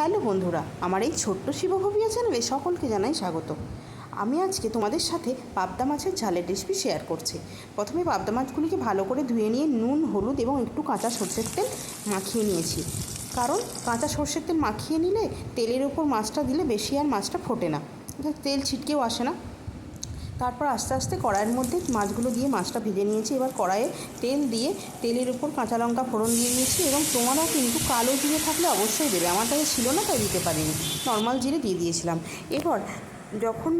Hello বন্ধুরা, আমার এই ছোট্ট শিবভবিয়া চ্যানেলে সকলকে জানাই স্বাগত। আমি আজকে তোমাদের সাথে পাবদা মাছের ঝালের রেসিপি শেয়ার করছি। প্রথমে পাবদা মাছগুলিকে ভালো করে ধুয়ে নিয়ে নুন, হলুদ এবং একটু কাঁচা সর্ষের তেল মাখিয়ে নিয়েছি। কারণ কাঁচা সর্ষের তেল মাখিয়ে নিলে তেলের ওপর মাছটা দিলে বেশি আর মাছটা ফোটে না। তেল ছিটকেও আসে না। তারপর আস্তে আস্তে কড়াইয়ের মধ্যে মাছগুলো দিয়ে মাছটা ভেজে নিয়েছি। এবার কড়াইয়ে তেল দিয়ে তেলের উপর কাঁচা লঙ্কা ফোড়ন দিয়ে নিয়েছি এবং তোমরাও কিন্তু কালো জিরে থাকলে অবশ্যই দেবে। আমার কাছে ছিল না, তাই দিতে পারিনি। নর্মাল জিরে দিয়ে দিয়েছিলাম। এরপর যখন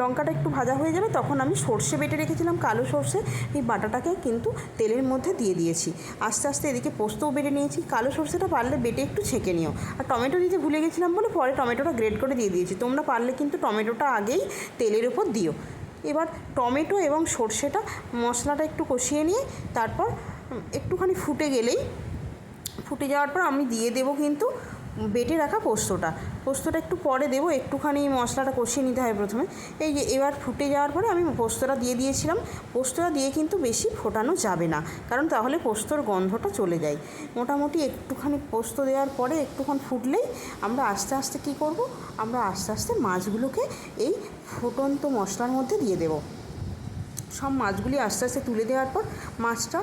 লঙ্কাটা একটু ভাজা হয়ে যাবে, তখন আমি সর্ষে বেটে রেখেছিলাম কালো সর্ষে, এই বাটাটাকে কিন্তু তেলের মধ্যে দিয়ে দিয়েছি। আস্তে আস্তে এদিকে পোস্তও বেটে নিয়েছি, কালো সর্ষেটা পারলে বেটে একটু ছেঁকে নিও। আর টমেটো দিতে ভুলে গেছিলাম বলে পরে টমেটোটা গ্রেড করে দিয়ে দিয়েছি। তোমরা পারলে কিন্তু টমেটোটা আগেই তেলের উপর দিও। এবার টমেটো এবং সর্ষেটা মশলাটা একটু কষিয়ে নিয়ে, তারপর একটুখানি ফুটে গেলেই, ফুটে যাওয়ার পর আমি দিয়ে দেবো কিন্তু বেটে রাখা পোস্তটা। পোস্তটা একটু পরে দেবো, একটুখানি মশলাটা কষিয়ে নিতে হয় প্রথমে। এই যে এবার ফুটে যাওয়ার পরে আমি পোস্তটা দিয়ে দিয়েছিলাম। পোস্তটা দিয়ে কিন্তু বেশি ফোটানো যাবে না, কারণ তাহলে পোস্তর গন্ধটা চলে যায়। মোটামুটি একটুখানি পোস্ত দেওয়ার পরে একটুক্ষণ ফুটলেই আমরা আস্তে আস্তে কী করব? আমরা আস্তে আস্তে মাছগুলোকে এই ফুটন্ত মশলার মধ্যে দিয়ে দেবো। সব মাছগুলি আস্তে আস্তে তুলে দেওয়ার পর মাছটা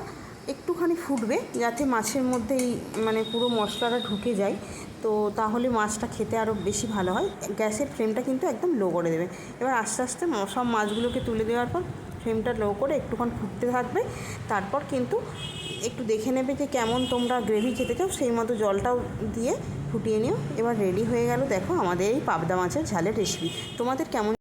একটুখানি ফুটবে যাতে মাছের মধ্যে এই মানে পুরো মশলাটা ঢুকে যায়। তো তাহলে মাছটা খেতে আরও বেশি ভালো হয়। গ্যাসের ফ্লেমটা কিন্তু একদম লো করে দেবে। এবার আস্তে আস্তে সব মাছগুলোকে তুলে দেওয়ার পর ফ্লেমটা লো করে একটুক্ষণ ফুটতে থাকবে। তারপর কিন্তু একটু দেখে নেবে যে কেমন তোমরা গ্রেভি খেতে চাও, সেই মতো জলটাও দিয়ে ফুটিয়ে নিও। এবার রেডি হয়ে গেল দেখো আমাদের এই পাবদা মাছের ঝালের রেসিপি তোমাদের কেমন